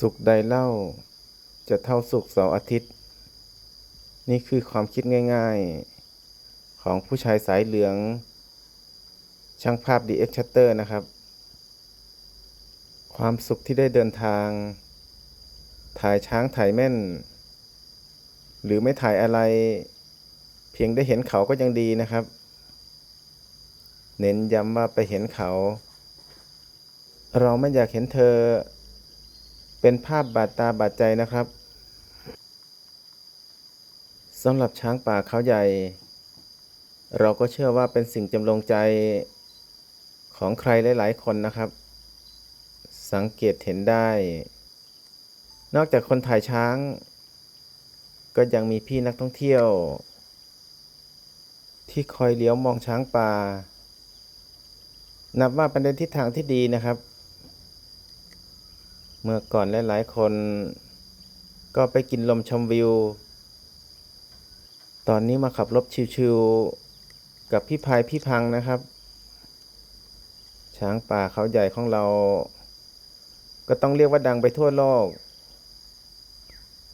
สุขใดเล่า จะเท่าสุขเสาร์อาทิตย์ นี่คือความคิดง่ายๆ ของผู้ชายสายเหลือง ช่างภาพ DX Shutter นะครับ ความสุขที่ได้เดินทาง ถ่ายช้างถ่ายแม่น หรือไม่ถ่ายอะไร เพียงได้เห็นเขาก็ยังดีนะครับ เน้นย้ำว่าไปเห็นเขา เราไม่อยากเห็นเธอ เป็นภาพบาดตาบาดใจนะครับสำหรับช้างป่าเขาใหญ่ เราก็เชื่อว่าเป็นสิ่งจำลองใจของใครหลาย ๆ คนนะครับ สังเกตเห็นได้ นอกจากคนถ่ายช้าง ก็ยังมีพี่นักท่องเที่ยว ที่คอยเลี้ยวมองช้างป่า นับว่าเป็นทิศทางที่ดีนะครับ เมื่อก่อนหลายๆคน ก็ไปกินลมชมวิว ตอนนี้มาขับรถชิวๆกับพี่พายพี่พังนะครับ ช้างป่าเขาใหญ่ของเรา ก็ต้องเรียกว่าดังไปทั่วโลก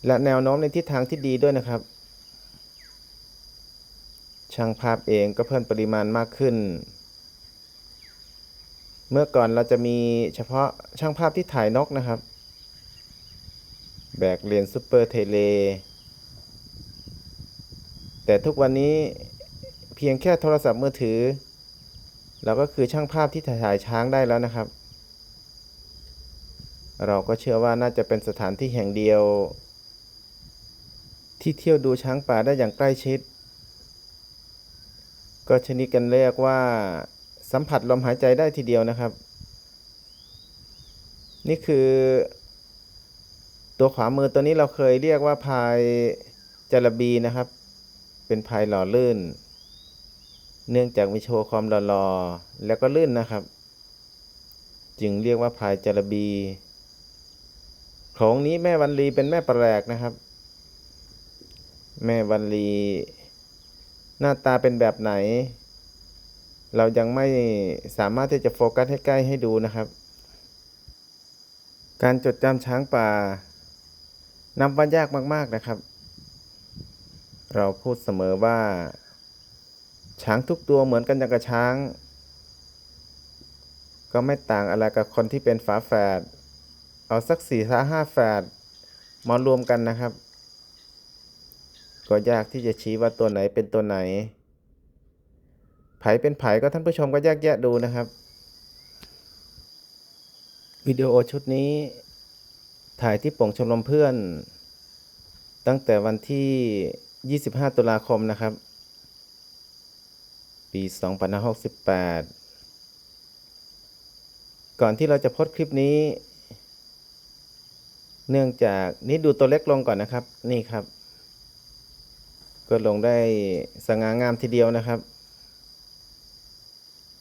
และแนวโน้มในทิศทางที่ดีด้วยนะครับ ช่างภาพเองก็เพิ่มปริมาณมากขึ้น เมื่อก่อนเราจะมีเฉพาะช่างภาพที่ถ่ายนกนะครับ แบกเลนซูเปอร์เทเล แต่ทุกวันนี้เพียงแค่โทรศัพท์มือถือ เราก็คือช่างภาพที่ถ่ายช้างได้แล้วนะครับ เราก็เชื่อว่าน่าจะเป็นสถานที่แห่งเดียว ที่เที่ยวดูช้างป่าได้อย่างใกล้ชิด ก็ชนิดกันเรียกว่า สัมผัสลมหายใจได้ทีเดียวนะครับ นี่คือ ตัวขวามือตัวนี้เราเคยเรียกว่าพายจระบีนะครับ เป็นพายหล่อลื่น เนื่องจากมีโชว์ความหล่อๆแล้วก็ลื่นนะครับ จึงเรียกว่าพายจระบีขลงนี้แม่วันลีเป็นแม่แปลกนะครับ แม่วันลี หน้าตาเป็นแบบไหน เรายังไม่สามารถที่จะโฟกัสให้ใกล้ให้ดูนะครับ การจดจำช้างป่านับว่ายากมากๆนะครับ เราพูดเสมอว่า ช้างทุกตัวเหมือนกันอย่างกับช้าง ก็ไม่ต่างอะไรกับคนที่เป็นฝาแฝดเอาสักสี่ห้าห้าแฝดมารวมกันนะครับ ก็ยากที่จะชี้ว่าตัวไหนเป็นตัวไหน ไผเป็นไผก็ท่านผู้ชมก็แยกแยะดูนะครับ วิดีโอชุดนี้ ถ่ายที่ป่งชมรมเพื่อน ตั้งแต่วันที่ 25 ตุลาคมนะครับ ปี2568 ก่อนที่เราจะโพสคลิปนี้ เนื่องจากนี่ดูตัวเล็กลงก่อนนะครับ นี่ครับ ก็ลงได้สง่างามทีเดียวนะครับ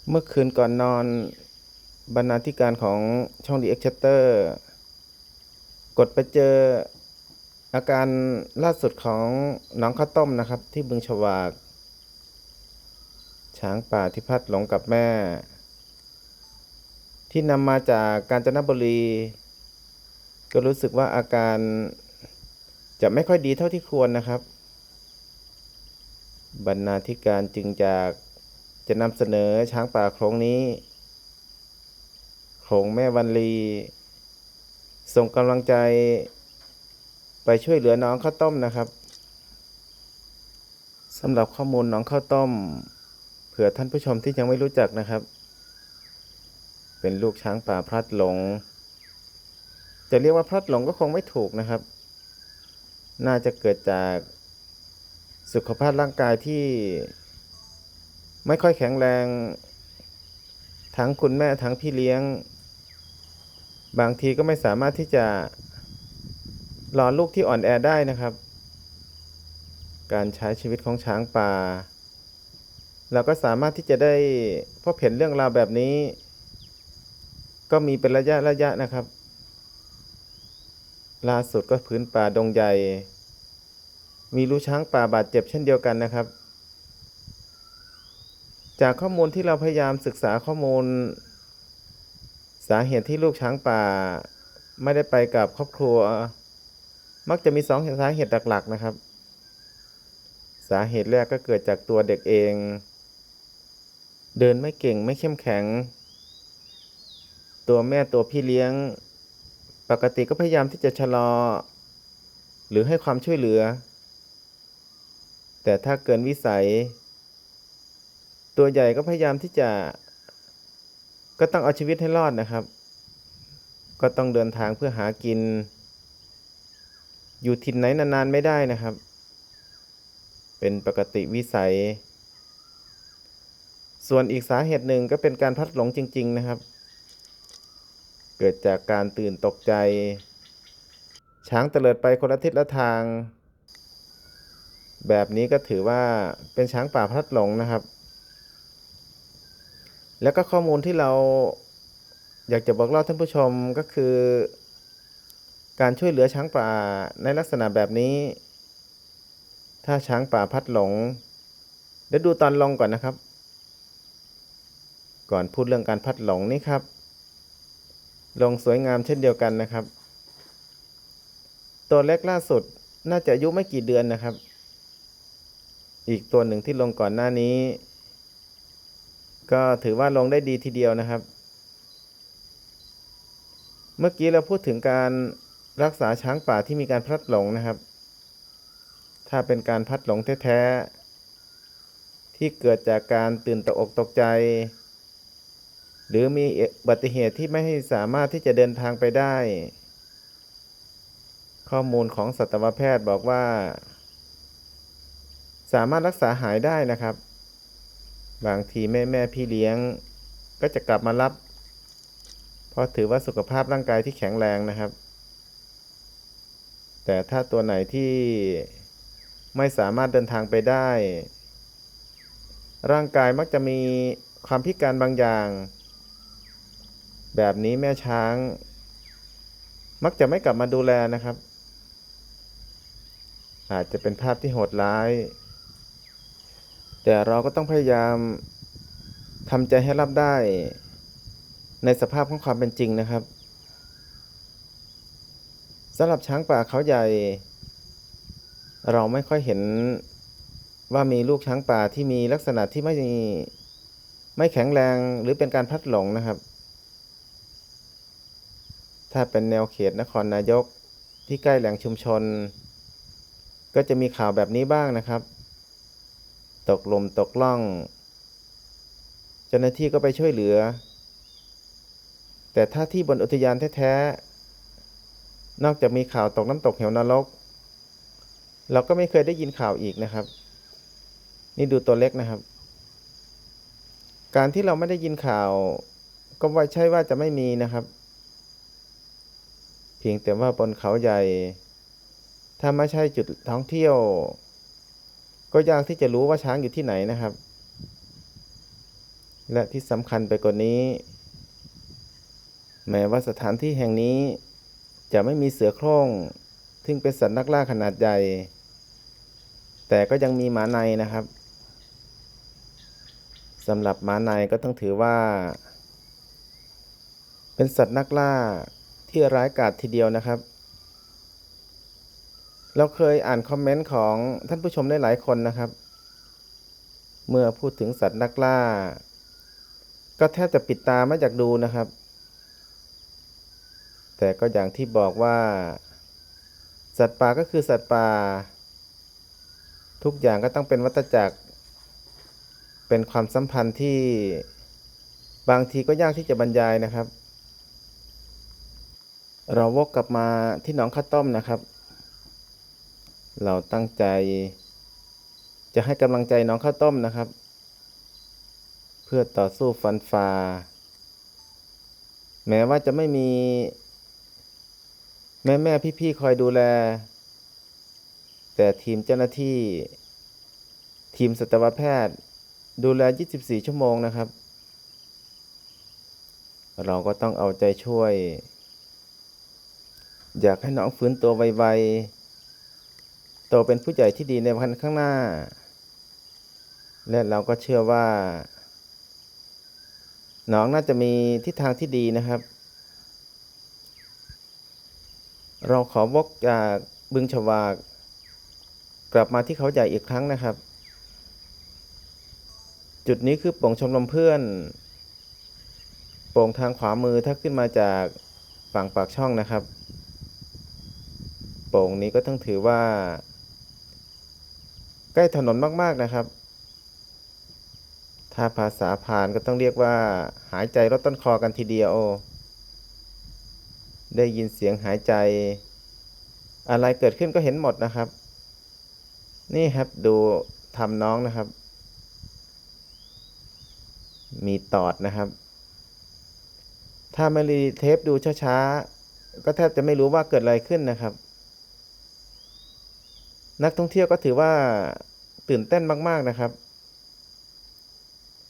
เมื่อคืนก่อนนอนบรรณาธิการของช่อง The X Chapter กดไปเจออาการล่าสุดของน้องข้าวต้มนะครับ ที่บึงฉวาก ช้างป่าที่พัดหลงกับแม่ ที่นำมาจากกาญจนบุรี ก็รู้สึกว่าอาการจะไม่ค่อยดีเท่าที่ควรนะครับ บรรณาธิการจึงจาก จะนำเสนอช้างป่าโครงนี้โครงแม่วันลี ส่งกำลังใจ ไปช่วยเหลือน้องข้าวต้มนะครับสำหรับข้อมูลน้องข้าวต้ม เผื่อท่านผู้ชมที่ยังไม่รู้จักนะครับ เป็นลูกช้างป่าพลัดหลง จะเรียกว่าพลัดหลงก็คงไม่ถูกนะครับ น่าจะเกิดจากสุขภาพร่างกายที่ ไม่ค่อยแข็งแรง ทั้งคุณแม่ทั้งพี่เลี้ยง บางทีก็ไม่สามารถที่จะรอนลูกที่อ่อนแอได้นะครับ การใช้ชีวิตของช้างป่า เราก็สามารถที่จะได้พบเห็นเรื่องราวแบบนี้ ก็มีเป็นระยะระยะนะครับล่าสุดก็พื้นป่าดงใหญ่ มีลูกช้างป่าบาดเจ็บเช่นเดียวกันนะครับ จากข้อมูลที่เราพยายามศึกษาข้อมูล สาเหตุที่ลูกช้างป่า ไม่ได้ไปกับครอบครัว มักจะมีสองสาเหตุหลักๆนะครับ สาเหตุแรกก็เกิดจากตัวเด็กเอง เดินไม่เก่งไม่เข้มแข็ง ตัวแม่ตัวพี่เลี้ยง ปกติก็พยายามที่จะชะลอ หรือให้ความช่วยเหลือ แต่ถ้าเกินวิสัย ตัวใหญ่ก็พยายามที่จะ ก็ต้องเอาชีวิตให้รอดนะครับ ก็ต้องเดินทางเพื่อหากิน อยู่ถิ่นไหนนานๆไม่ได้นะครับ เป็นปกติวิสัย ส่วนอีกสาเหตุหนึ่งก็เป็นการพัดหลงจริง ๆ นะครับ เกิดจากการตื่นตกใจ ช้างเตลิดไปคนละทิศละทาง แบบนี้ก็ถือว่าเป็นช้างป่าพลัดหลงนะครับ แล้วก็ข้อมูลที่เราอยากจะบอกเล่าท่านผู้ชมก็คือ การช่วยเหลือช้างป่าในลักษณะแบบนี้ ถ้าช้างป่าพัดหลง เดี๋ยวดูตอนลงก่อนนะครับ ก่อนพูดเรื่องการพัดหลงนี่ครับ ลงสวยงามเช่นเดียวกันนะครับ ตัวเล็กล่าสุดน่าจะอายุไม่กี่เดือนนะครับ อีกตัวหนึ่งที่ลงก่อนหน้านี้ ก็ถือว่าลงได้ดีทีเดียวนะครับ เมื่อกี้เราพูดถึงการรักษาช้างป่าที่มีการพลัดหลงนะครับ ถ้าเป็นการพลัดหลงแท้ๆ ที่เกิดจากการตื่นตกอกตกใจ หรือมีอุบัติเหตุที่ไม่ให้สามารถที่จะเดินทางไปได้ ข้อมูลของสัตวแพทย์บอกว่า สามารถรักษาหายได้นะครับ บางทีแม่แม่พี่เลี้ยง ก็จะกลับมารับ เพราะถือว่าสุขภาพร่างกายที่แข็งแรงนะครับ แต่ถ้าตัวไหนที่ไม่สามารถเดินทางไปได้ ร่างกายมักจะมีความพิการบางอย่าง แบบนี้แม่ช้าง มักจะไม่กลับมาดูแลนะครับ อาจจะเป็นภาพที่โหดร้าย แต่เราก็ต้องพยายามทำใจให้รับได้ ในสภาพของความเป็นจริงนะครับสำหรับช้างป่าเขาใหญ่ เราไม่ค่อยเห็นว่ามีลูกช้างป่าที่มีลักษณะที่ไม่ไม่แข็งแรงหรือเป็นการพัดหลงนะครับ ถ้าเป็นแนวเขตนครนายกที่ใกล้แหล่งชุมชน ก็จะมีข่าวแบบนี้บ้างนะครับ ตกลมตกล่อง เจ้าหน้าที่ก็ไปช่วยเหลือ แต่ถ้าที่บนอุทยานแท้ๆ นอกจากมีข่าวตกน้ำตกเหวนรก เราก็ไม่เคยได้ยินข่าวอีกนะครับ นี่ดูตัวเล็กนะครับ การที่เราไม่ได้ยินข่าว ก็ว่าใช่ว่าจะไม่มีนะครับ เพียงแต่ว่าบนเขาใหญ่ ถ้าไม่ใช่จุดท่องเที่ยว ก็ยากที่จะรู้ว่าช้างอยู่ที่ไหนนะครับ และที่สำคัญไปกว่านี้ แม้ว่าสถานที่แห่งนี้ จะไม่มีเสือโคร่งซึ่งเป็นสัตว์นักล่าขนาดใหญ่ แต่ก็ยังมีหมาในนะครับสำหรับหมาในก็ต้องถือว่า เป็นสัตว์นักล่าที่ร้ายกาจทีเดียวนะครับ เราเคยอ่านคอมเมนต์ของท่านผู้ชมได้หลายคนนะครับ เมื่อพูดถึงสัตว์นักล่า ก็แทบจะปิดตาไม่อยากดูนะครับ แต่ก็อย่างที่บอกว่า สัตว์ป่าก็คือสัตว์ป่า ทุกอย่างก็ต้องเป็นวัฏจักร เป็นความสัมพันธ์ที่บางทีก็ยากที่จะบรรยายนะครับ เราวกกลับมาที่หนองข้าต้มนะครับ เราตั้งใจ จะให้กำลังใจน้องข้าวต้มนะครับ เพื่อต่อสู้ฟันฝ่าแม้ว่าจะไม่มี แม่แม่พี่ๆคอยดูแล แต่ทีมเจ้าหน้าที่ ทีมสัตวแพทย์ดูแล 24 ชั่วโมงนะครับ เราก็ต้องเอาใจช่วย อยากให้น้องฟื้นตัวไวๆ โตเป็นผู้ใหญ่ที่ดีในวันข้างหน้า และเราก็เชื่อว่าน้องน่าจะมีทิศทางที่ดีนะครับ เราขอวกจากบึงฉวาก กลับมาที่เขาใหญ่อีกครั้งนะครับ จุดนี้คือโป่งชมรมเพื่อน โป่งทางขวามือถ้าขึ้นมาจากฝั่งปากช่องนะครับ โป่งนี้ก็ต้องถือว่า ใกล้ถนนมาก ๆ นะครับ ถ้าภาษาผ่านก็ต้องเรียกว่า หายใจลดต้นคอกันทีเดียว ได้ยินเสียงหายใจ อะไรเกิดขึ้นก็เห็นหมดนะครับ นี่ครับดูทำน้องนะครับ มีตอดนะครับ ถ้าไม่รีเทปดูช้า ๆ ก็แทบจะไม่รู้ว่าเกิดอะไรขึ้นนะครับ นักท่องเที่ยวก็ถือว่าตื่นเต้นมาก ๆ นะครับ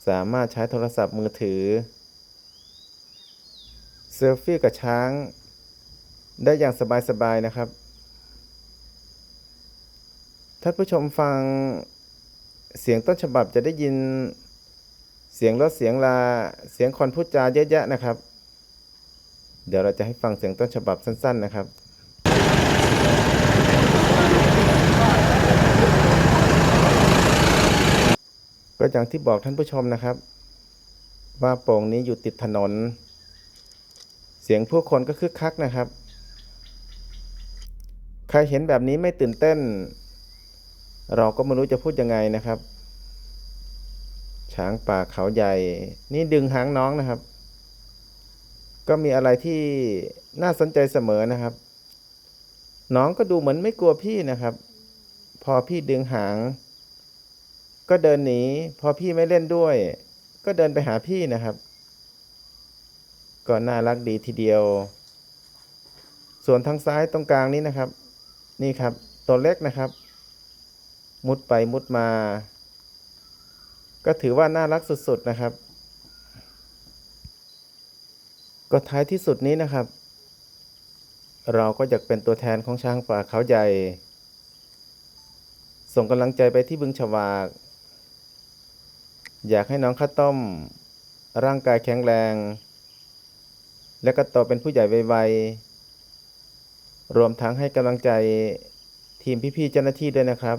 สามารถใช้โทรศัพท์มือถือเซลฟี่กับช้าง ได้อย่างสบาย ๆ นะครับ ท่านผู้ชมฟังเสียงต้นฉบับจะได้ยินเสียงรถเสียงลาเสียงคนพูดจาเยอะแยะนะครับ เดี๋ยวเราจะให้ฟังเสียงต้นฉบับสั้น ๆ นะครับ ก็อย่างที่บอกท่านผู้ชมนะครับ ว่าโป่งนี้อยู่ติดถนน เสียงผู้คนก็คึกคักนะครับ ใครเห็นแบบนี้ไม่ตื่นเต้น เราก็ไม่รู้จะพูดยังไงนะครับ ช้างป่าเขาใหญ่ นี่ดึงหางน้องนะครับ ก็มีอะไรที่น่าสนใจเสมอนะครับ น้องก็ดูเหมือนไม่กลัวพี่นะครับ พอพี่ดึงหาง ก็เดินหนีพอพี่ไม่เล่นด้วย ก็เดินไปหาพี่นะครับ ก็น่ารักดีทีเดียว ส่วนทางซ้ายตรงกลางนี้นะครับ นี่ครับ ตัวเล็กนะครับ มุดไปมุดมา ก็ถือว่าน่ารักสุดๆนะครับ ก็ท้ายที่สุดนี้นะครับ เราก็อยากเป็นตัวแทนของช้างป่าเขาใหญ่ส่งกำลังใจไปที่บึงฉวาก อยากให้น้องข้าวต้ม ร่างกายแข็งแรง และก็โตเป็นผู้ใหญ่ไวๆรวมทั้งให้กำลังใจทีมพี่ๆเจ้าหน้าที่ด้วยนะครับ